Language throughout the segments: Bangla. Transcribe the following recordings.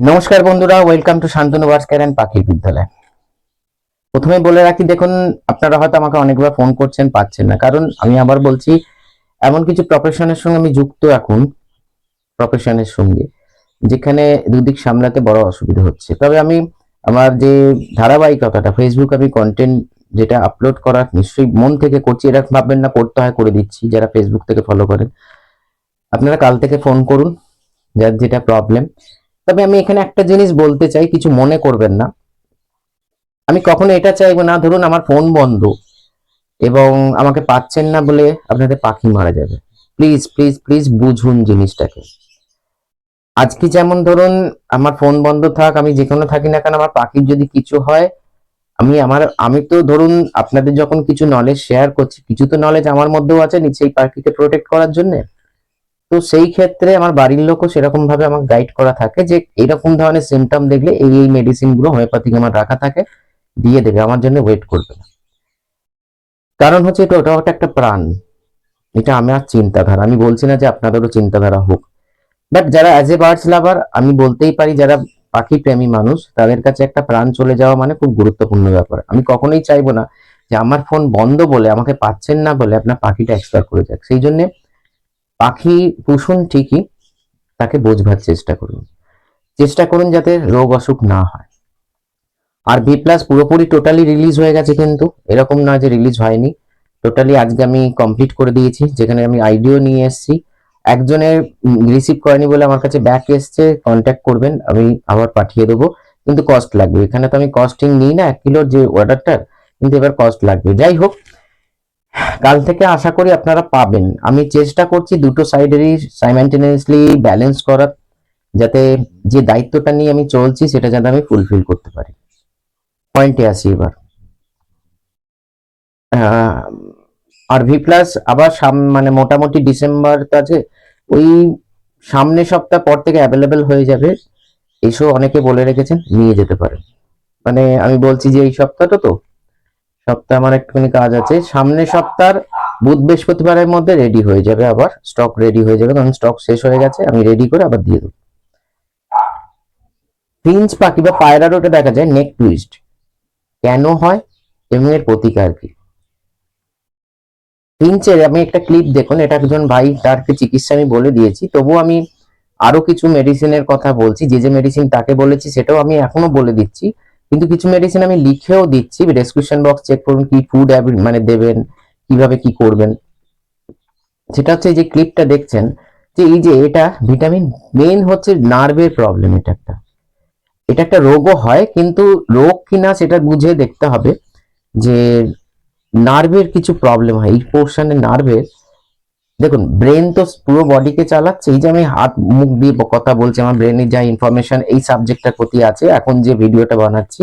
নমস্কার বন্ধুরা welcome to Shantanu Bhaskar and পাখির বিদ্যালয়। প্রথমে বলে রাখি, দেখুন, আপনারা হয়তো আমাকে অনেকবার ফোন করছেন, পাচ্ছেন না। কারণ আমি আবার বলছি, এমন কিছু প্রফেশনের সঙ্গে আমি যুক্ত এখন প্রফেশনের সঙ্গে, যেখানে দুদিক সামলাতে বড় অসুবিধা হচ্ছে। তবে আমি আমার যে ধারাবাহিকতাটা ফেসবুক আমি কন্টেন্ট যেটা আপলোড করার নিশ্চয়ই মন থেকে করছি এটা ভাববেন না, করতে হয়, করে দিচ্ছি, যারা ফেসবুক থেকে ফলো করেন। আপনারা কাল থেকে ফোন করুন, যার যেটা প্রবলেম তবে আমি এখানে একটা জিনিস বলতে চাই, কিছু মনে করবেন না। আমি কখনো এটা চাইব না, ধরুন আমার ফোন বন্ধ এবং আমাকে পাচ্ছেন না বলে আপনাদের পাখি মারা যাবে। প্লিজ প্লিজ প্লিজ বুঝুন জিনিসটাকে। আজকে যেমন ধরুন আমার ফোন বন্ধ থাক, আমি যেখানে থাকি না কেন, আমার পাখির যদি কিছু হয়, আমি আমার, আমি তো ধরুন আপনাদের যখন কিছু নলেজ শেয়ার করছি, কিছু তো নলেজ আমার মধ্যেও আছে সেই পাখিকে প্রোটেক্ট করার জন্য। তো সেই ক্ষেত্রে আমার বাড়ির লোকও সেরকম ভাবে আমাকে গাইড করা থাকে যে এরকম ধরনের সিমটম দেখলে এই এই মেডিসিনগুলো হোমিওপ্যাথিক আমার রাখা থাকে, দিয়ে দেবে, আমার জন্য ওয়েট করবে না। কারণ হচ্ছে এটা ওটা একটা প্রাণ। এটা আমার চিন্তাধারা, আমি বলছি না যে আপনাদেরও চিন্তাধারা হোক। বাট যারা অ্যাজ এ বার্ডস লাভার আমি বলতেই পারি যারা পাখি প্রেমী মানুষ, তাদের কাছে একটা প্রাণ চলে যাওয়া মানে খুব গুরুত্বপূর্ণ ব্যাপার। আমি কখনোই চাইব না যে আমার ফোন বন্ধ বলে, আমাকে পাচ্ছেন না বলে আপনার পাখিটা এক্সপায়ার করে যাক। সেই জন্য পাখি পুষুন ঠিকই, তাকে বোঝবার চেষ্টা করুন। চেষ্টা করুন যাতে রোগ অসুখ না হয়। আর বি প্লাস পুরোপুরি টোটালি রিলিজ হয়ে গেছে কিন্তু, এরকম না যে রিলিজ হয়নি। টোটালি আজকে আমি কমপ্লিট করে দিয়েছি, যেখানে আমি আইডিও নিয়ে এসেছি। একজনের রিসিভ করেনি বলে আমার কাছে ব্যাক এসছে কন্ট্যাক্ট করবেন, আমি আবার পাঠিয়ে দেবো। কিন্তু কস্ট লাগবে। এখানে তো আমি কস্টিং নিই না, এক কিলোর যে অর্ডারটার কিন্তু এবার কস্ট লাগবে। যাই হোক কাল থেকে আশা করি আপনারা পাবেন। আমি চেষ্টা করছি দুটো সাইডেরই সাইমেন্টেনিয়াসলি ব্যালেন্স করার, যাতে যে দায়িত্বটা নিয়ে আমি চলছি সেটা যাতে আমি ফুলফিল করতে পারি। পয়েন্টে আসি এবার। আর ভি প্লাস আবার মানে মোটামুটি ডিসেম্বর আছে ওই সামনে সপ্তাহ পর থেকে অ্যাভেলেবেল হয়ে যাবে এসব অনেকে বলে রেখেছেন নিয়ে যেতে পারেন। মানে আমি বলছি যে এই সপ্তাহটা তো সপ্তাহে আমার একটুখানি কাজ আছে। সামনের সপ্তাহ বুধ বৃহস্পতিবারের মধ্যে রেডি হয়ে যাবে আবার। স্টক রেডি হয়ে যাবে, কারণ স্টক শেষ হয়ে গেছে, আমি রেডি করে আবার দিয়ে দেবো। প্রিন্স পাখি বা পায়রা রোটে দেখা যায় নেক টুইস্ট কেন হয়? এবং এর প্রতিকার কি? প্রিন্সের আমি একটা ক্লিপ দেখুন, এটা একজন ভাই তারকে চিকিৎসা আমি বলে দিয়েছি। তবুও আমি আরও কিছু মেডিসিনের কথা বলছি, যে যে মেডিসিন তাকে বলেছি সেটাও আমি এখনও বলে দিচ্ছি। কিন্তু কিছু মেডিসিন আমি লিখেও দিচ্ছি ডেসক্রিপশন বক্স চেক করুন কি ফুড মানে দেবেন, কীভাবে কি করবেন। সেটা হচ্ছে যে ক্লিপটা দেখছেন, যে এই যে এটা ভিটামিন মেইন হচ্ছে নার্ভের প্রবলেম এটা একটা। এটা একটা রোগও হয়, কিন্তু রোগ কিনা সেটা বুঝে দেখতে হবে যে নার্ভের কিছু প্রবলেম হয়। এই পোর্শনে নার্ভের দেখুন ব্রেন তো পুরো বডিকে চালাচ্ছে, এই যে আমি হাত, মুখ দিয়ে কথা বলছি, আমার ব্রেনের যা ইনফরমেশন এই সাবজেক্টটার প্রতি আছে, এখন যে ভিডিওটা বানাচ্ছি,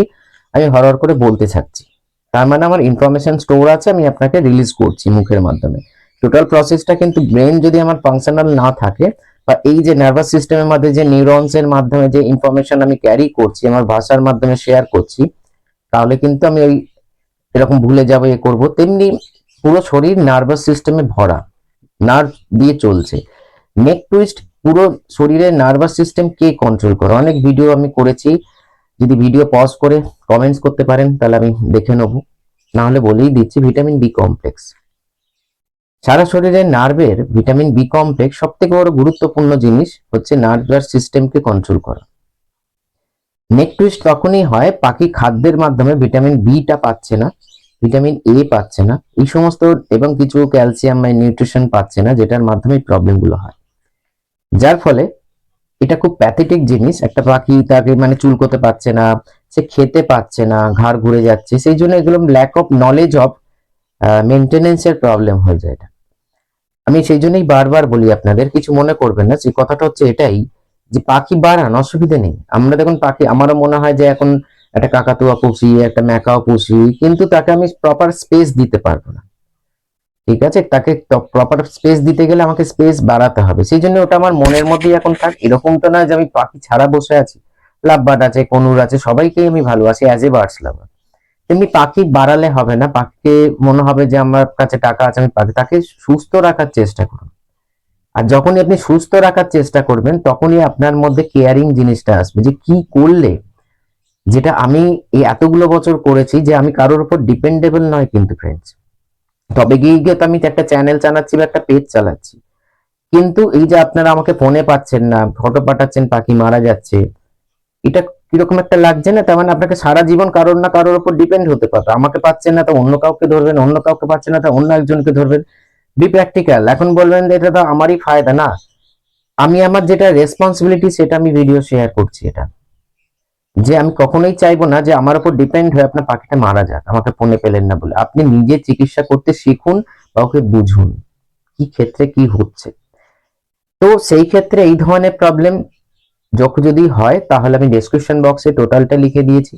আমি হরহর করে বলতে থাকছি তার মানে আমার ইনফরমেশন স্টোর আছে, আমি আপনাকে রিলিজ করছি মুখের মাধ্যমে। টোটাল প্রসেসটা কিন্তু ব্রেন যদি আমার ফাংশনাল না থাকে, বা এই যে নার্ভাস সিস্টেমের মধ্যে যে নিউরনস এর মাধ্যমে যে ইনফরমেশন আমি ক্যারি করছি, আমার ভাষার মাধ্যমে শেয়ার করছি, তাহলে কিন্তু আমি ওই এরকম ভুলে যাব, এ করব, তেমনি পুরো শরীর নার্ভাস সিস্টেমে ভরা। নার্ভ দিয়ে চলছে। নেক টুইস্ট পুরো শরীরের নার্ভাস সিস্টেম কে কন্ট্রোল করে। অনেক ভিডিও আমি করেছি। যদি ভিডিও পজ করে কমেন্টস করতে পারেন, তাহলে আমি দেখে নেব। না হলে বলেই দিচ্ছি ভিটামিন বি কমপ্লেক্স সারা শরীরের নার্ভের ভিটামিন বি কমপ্লেক্স সব থেকে বড় গুরুত্বপূর্ণ জিনিস হচ্ছে নার্ভাস সিস্টেমকে কন্ট্রোল করা। নেক টুইস্ট তখনই হয় পাখি খাদ্যের মাধ্যমে ভিটামিন বিটা পাচ্ছে না। ভিটামিন এ পাচ্ছে না। এই সমস্ত এবং কিছু ক্যালসিয়াম বা নিউট্রিশন পাচ্ছে না, যেটার মাধ্যমে প্রবলেমগুলো হয়। যার ফলে এটা খুব প্যাথেটিক জিনিস। একটা পাখি তাকে মানে চুলকোতে পারছে না, সে খেতে পাচ্ছে না, ঘাড় ঘুরে যাচ্ছে। সেই জন্য এগুলো lack of knowledge of maintenance এর প্রবলেম হয়ে যায় এটা। আমি সেই জন্যই বারবার বলি আপনাদের, কিছু মনে করবেন না। যে কথাটা হচ্ছে এটাই, যে পাখি বাড়ান, অসুবিধা নেই। আমরা দেখুন পাখি, আমারও মনে হয় যে এখন একটা কাকাতুয়া পুষি, একটা ম্যাকাও পুষি, কিন্তু তাকে আমি প্রপার স্পেস দিতে পারব না। ঠিক আছে? তাকে প্রপার স্পেস দিতে গেলে আমাকে স্পেস বাড়াতে হবে। সেই জন্য ওটা আমার মনের মধ্যেই এখন থাক। এরকম তো না যে আমি পাখি ছাড়া বসে আছি। লাভ বার্ড আছে, কনুর আছে, সবাইকেই আমি ভালোবাসি অ্যাজ এ বার্ডস লাভার তেমনি পাখি বাড়ালে হবে না। পাখিকে মনে হবে যে আমার কাছে টাকা আছে, আমি পাখি তাকে সুস্থ রাখার চেষ্টা করুন। আর যখনই আপনি সুস্থ রাখার চেষ্টা করবেন, তখনই আপনার মধ্যে কেয়ারিং জিনিসটা আসবে যে কি করলে যেটা আমি এই এতগুলো বছর করেছি যে আমি কারোর উপর ডিপেন্ডেবল নয় কিন্তু ফ্রেন্ডস তবে গিয়ে গিয়ে তো আমি একটা চ্যানেল চালাচ্ছি বা একটা পেজ চালাচ্ছি। কিন্তু এই যে আপনারা আমাকে ফোনে পাচ্ছেন না ফটো পাঠাচ্ছেন, পাখি মারা যাচ্ছে, এটা কীরকম একটা লাগছে না? তার মানে আপনাকে সারা জীবন কারোর না কারোর উপর ডিপেন্ড হতে পারতো। আমাকে পাচ্ছেন না তো অন্য কাউকে ধরবেন, অন্য কাউকে পাচ্ছেন না তো অন্য একজনকে ধরবেন। বি প্র্যাকটিক্যাল এখন বলবেন যে এটা তো আমারই ফায়দা, না। আমি আমার যেটা রেসপন্সিবিলিটি সেটা আমি ভিডিও শেয়ার করছি এটা। যে আমি কখনোই চাইব না যে আমার উপর ডিপেন্ড হয়ে আপনার পাখিটা মারা যাক, আমাকে ফোনে পেলেন না বলে। আপনি নিজে চিকিৎসা করতে শিখুন বা ওকে বুঝুন কি ক্ষেত্রে কি হচ্ছে। তো সেই ক্ষেত্রে এই ধরনের প্রবলেম যখন যদি হয়, তাহলে আমি ডেসক্রিপশন বক্সে টোটালটা লিখে দিয়েছি।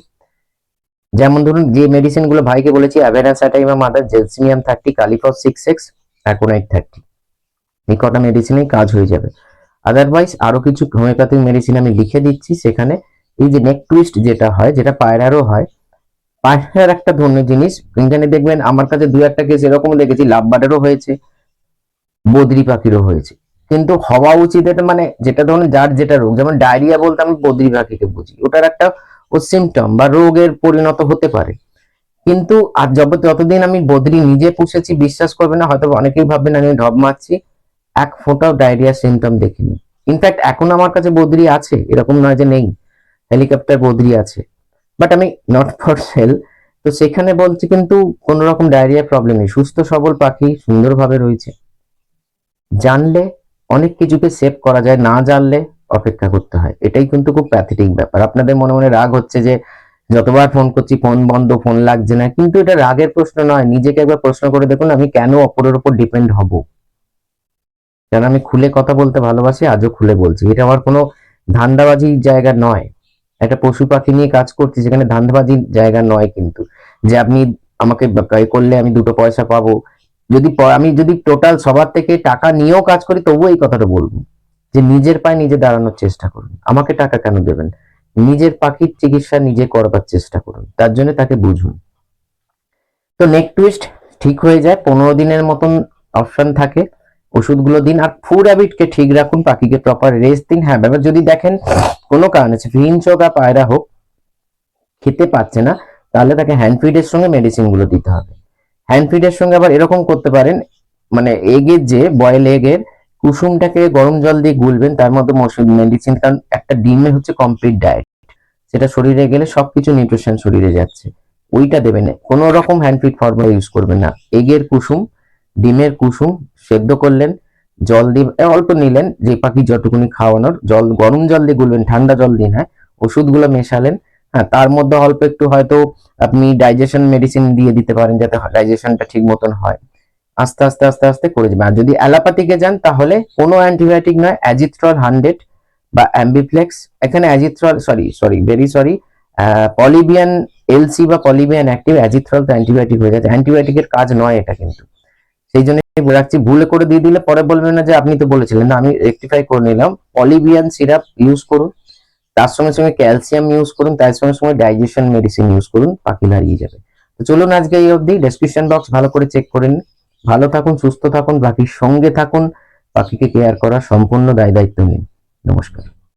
যেমন ধরুন, যে মেডিসিনগুলো ভাইকে বলেছি অ্যাভেরাসাটাইমা mother gelsemium thirty kali phos six X aconite thirty এই কটা মেডিসিনেই কাজ হয়ে যাবে। আদারওয়াইজ আরও কিছু হোমিওপ্যাথিক মেডিসিন আমি লিখে দিচ্ছি সেখানে। এই যে নেক টুইস্ট যেটা হয়, যেটা পায়রারও হয় পায়রার একটা ধরনের জিনিস। এখানে দেখবেন আমার কাছে দু একটা কেস এরকম দেখেছি লাভ বাটারও হয়েছে, বদ্রি পাখিরও হয়েছে। কিন্তু হওয়া উচিত এটা মানে যেটা ধরুন যার যেটা রোগ, যেমন ডায়রিয়া বলতে আমি বদ্রি পাখিকে বুঝি। ওটার একটা ও সিমটম বা রোগের পরিণত হতে পারে। কিন্তু আর যত যতদিন আমি বদ্রি নিজে পুষেছি, বিশ্বাস করবে না, হয়তো অনেকেই ভাববেন আমি ঢপ মারছি, এক ফোঁটাও ডায়রিয়া সিমটম দেখিনি। ইনফ্যাক্ট এখন আমার কাছে বদ্রি আছে, এরকম নয় যে নেই। হেলিকপ্টার বদ্রি আছে। বাট আমি নট ফর সেল তো সেখানে বলছি কিন্তু কোন রকম ডায়রিয়া প্রবলেম নেই। সুস্থ সবল পাখি সুন্দরভাবে রয়েছে। জানলে অনেক কিছুকে সেভ করা যায়, না জানলে অপেক্ষা করতে হয়। এটাই কিন্তু খুব প্যাথেটিক ব্যাপার। আপনাদের মনে মনে রাগ হচ্ছে যে যতবার ফোন করছি ফোন বন্ধ ফোন লাগছে না। কিন্তু এটা রাগের প্রশ্ন নয়। নিজেকে একবার প্রশ্ন করে দেখুন আমি কেন অপরের উপর ডিপেন্ড হব। কেন আমি খুলে কথা বলতে ভালোবাসি, আজও খুলে বলছি। এটা আমার কোনো ধান্দাবাজির জায়গা নয়। একটা পশু পাখি নিয়ে কাজ করছি, সেখানে ধান্দাবাজির জায়গা নয় কিন্তু। যে আপনি আমাকে এ করলে আমি দুটো পয়সা পাবো। যদি আমি যদি টোটাল সবার থেকে টাকা নিয়েও কাজ করি, তবুও এই কথাটা বলব। যে নিজের পায়ে নিজে দাঁড়ানোর চেষ্টা করুন। আমাকে টাকা কেন দেবেন? নিজের পাখির চিকিৎসা নিজে করবার চেষ্টা করুন। তার জন্য তাকে বুঝুন। তো নেক টুইস্ট ঠিক হয়ে যায়। পনেরো দিনের মতন অপশন থাকে। ওষুধগুলো দিন আর ফুড হ্যাবিটকে ঠিক রাখুন, পাখিকে প্রপার রেস্ট দিন। হ্যাঁ এবার যদি দেখেন কোনো কারণে হোক আর পায়রা হোক, খেতে পাচ্ছে না, তাহলে তাকে হ্যান্ড ফিডের সঙ্গে মেডিসিনগুলো দিতে হবে। হ্যান্ড ফিডের সঙ্গে আবার এরকম করতে পারেন মানে এগের যে বয়েল এগের কুসুমটাকে গরম জল দিয়ে গুলবেন, তার মধ্যে মেডিসিন কারণ একটা ডিমে হচ্ছে কমপ্লিট ডায়েট সেটা শরীরে গেলে সবকিছু নিউট্রিশন শরীরে যাচ্ছে। ওইটা দেবেন কোনো রকম হ্যান্ড ফিড ফর্মুলা ইউজ করবেন না। এগের কুসুম, ডিমের কুসুম সেদ্ধ করলেন, জল দিয়ে অল্প নিলেন, যে পাখি যতটুকুনি খাওয়ানোর, জল, গরম জল দিয়ে গুলবেন ঠান্ডা জল দিন হ্যাঁ ওষুধগুলো মেশালেন। হ্যাঁ তার মধ্যে অল্প একটু হয়তো আপনি ডাইজেশন মেডিসিন দিয়ে দিতে পারেন যাতে ডাইজেশনটা ঠিক মতন হয়। আস্তে আস্তে আস্তে আস্তে করে যাবে। আর যদি অ্যালোপ্যাথিকে যান, তাহলে কোনো অ্যান্টিবায়োটিক নয় অ্যাজিথ্রল হান্ড্রেড বা অ্যাম্বিফ্লেক্স এখানে Azithral sorry sorry very sorry Polybion LC বা পলিবিয়ান অ্যাক্টিভ অ্যাজিথ্রল তো অ্যান্টিবায়োটিক হয়ে যাচ্ছে অ্যান্টিবায়োটিকের কাজ নয় এটা কিন্তু। সেই জন্য রাখছি। ভুলে করে দিয়ে দিলে পরে বলবেন না যে আপনি তো বলেছিলেন। না, আমি রেকটিফাই করে নিলাম। পলিবিয়ান সিরাপ ইউজ করুন। তার সঙ্গে সঙ্গে ক্যালসিয়াম ইউজ করুন। তার সঙ্গে সঙ্গে ডাইজেশন মেডিসিন ইউজ করুন। পাখি দাঁড়িয়ে যাবে। তো চলুন আজকে এই অবধি। ডেসক্রিপশন বক্স ভালো করে চেক করে নিন। ভালো থাকুন, সুস্থ থাকুন পাখির সঙ্গে থাকুন। পাখিকে কেয়ার করার সম্পূর্ণ দায় দায়িত্ব নিন। নমস্কার।